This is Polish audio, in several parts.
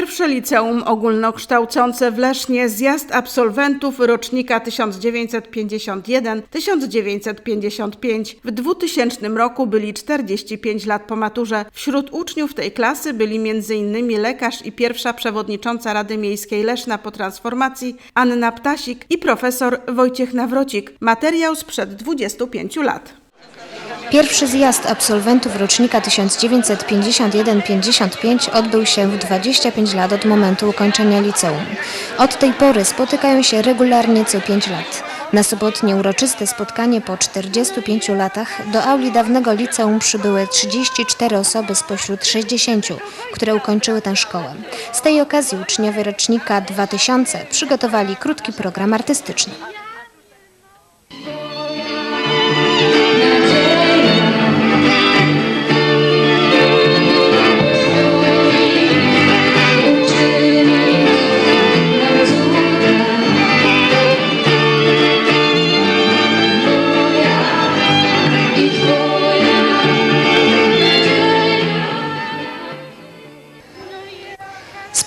Pierwsze liceum ogólnokształcące w Lesznie zjazd absolwentów rocznika 1951-1955. W 2000 roku byli 45 lat po maturze. Wśród uczniów tej klasy byli m.in. lekarz i pierwsza przewodnicząca Rady Miejskiej Leszna po transformacji Anna Ptasik i profesor Wojciech Nawrocik. Materiał sprzed 25 lat. Pierwszy zjazd absolwentów rocznika 1951-55 odbył się w 25 lat od momentu ukończenia liceum. Od tej pory spotykają się regularnie co 5 lat. Na sobotnie uroczyste spotkanie po 45 latach do auli dawnego liceum przybyły 34 osoby spośród 60, które ukończyły tę szkołę. Z tej okazji uczniowie rocznika 2000 przygotowali krótki program artystyczny.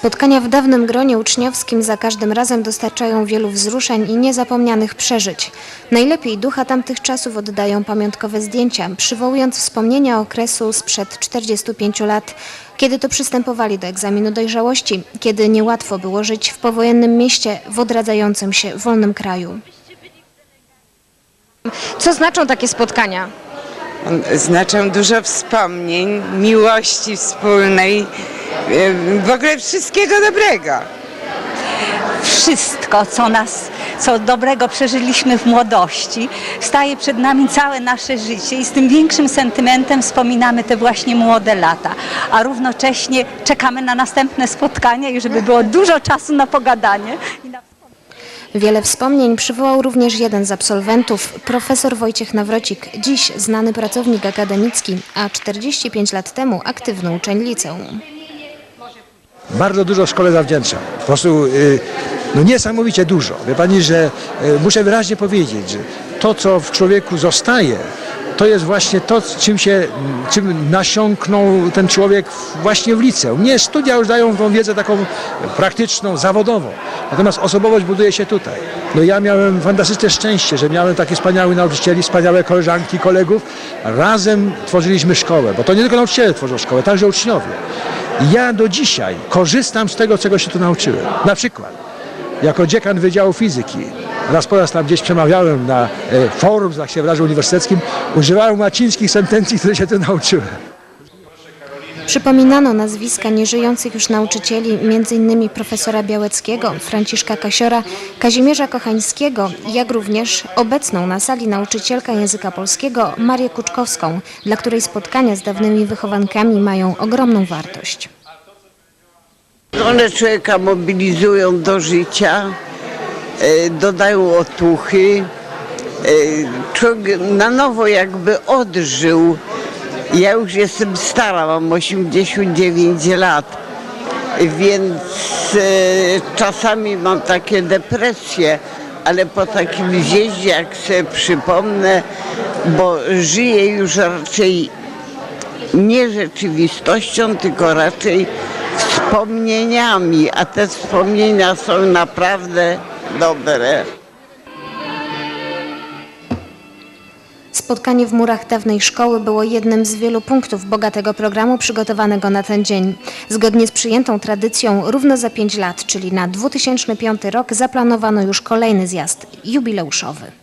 Spotkania w dawnym gronie uczniowskim za każdym razem dostarczają wielu wzruszeń i niezapomnianych przeżyć. Najlepiej ducha tamtych czasów oddają pamiątkowe zdjęcia, przywołując wspomnienia okresu sprzed 45 lat, kiedy to przystępowali do egzaminu dojrzałości, kiedy niełatwo było żyć w powojennym mieście w odradzającym się wolnym kraju. Co znaczą takie spotkania? Znaczą dużo wspomnień, miłości wspólnej, w ogóle wszystkiego dobrego. wszystko, co nas, co dobrego przeżyliśmy w młodości, staje przed nami całe nasze życie i z tym większym sentymentem wspominamy te właśnie młode lata, a równocześnie czekamy na następne spotkania i żeby było dużo czasu na pogadanie. Wiele wspomnień przywołał również jeden z absolwentów, profesor Wojciech Nawrocik, dziś znany pracownik akademicki, a 45 lat temu aktywny uczeń liceum. Bardzo dużo szkole zawdzięczam. Po prostu y, no niesamowicie dużo. Wie pani, że y, muszę wyraźnie powiedzieć, że to, co w człowieku zostaje, to jest właśnie to, czym się, czym nasiąknął ten człowiek właśnie w liceum. Nie, studia już dają tą wiedzę taką praktyczną, zawodową. Natomiast osobowość buduje się tutaj. No ja miałem fantastyczne szczęście, że miałem takich wspaniałych nauczycieli, wspaniałe koleżanki, kolegów. Razem tworzyliśmy szkołę, bo to nie tylko nauczyciele tworzą szkołę, także uczniowie. Ja do dzisiaj korzystam z tego, czego się tu nauczyłem. Na przykład, jako dziekan Wydziału Fizyki, raz po raz tam gdzieś przemawiałem na e, forum, tak się wyrażę, uniwersyteckim, używałem łacińskich sentencji, które się tu nauczyłem. Przypominano nazwiska nieżyjących już nauczycieli, m.in. profesora Białeckiego, Franciszka Kasiora, Kazimierza Kochańskiego, jak również obecną na sali nauczycielkę języka polskiego Marię Kuczkowską, dla której spotkania z dawnymi wychowankami mają ogromną wartość. One człowieka mobilizują do życia, e, dodają otuchy. e, Człowiek na nowo jakby odżył. Ja już jestem stara, mam 89 lat, więc e, czasami mam takie depresje, ale po takim zjeździe, jak sobie przypomnę, bo żyję już raczej nie rzeczywistością, tylko raczej wspomnieniami, a te wspomnienia są naprawdę dobre. Spotkanie w murach dawnej szkoły było jednym z wielu punktów bogatego programu przygotowanego na ten dzień. Zgodnie z przyjętą tradycją, równo za 5 lat, czyli na 2005 rok, zaplanowano już kolejny zjazd jubileuszowy.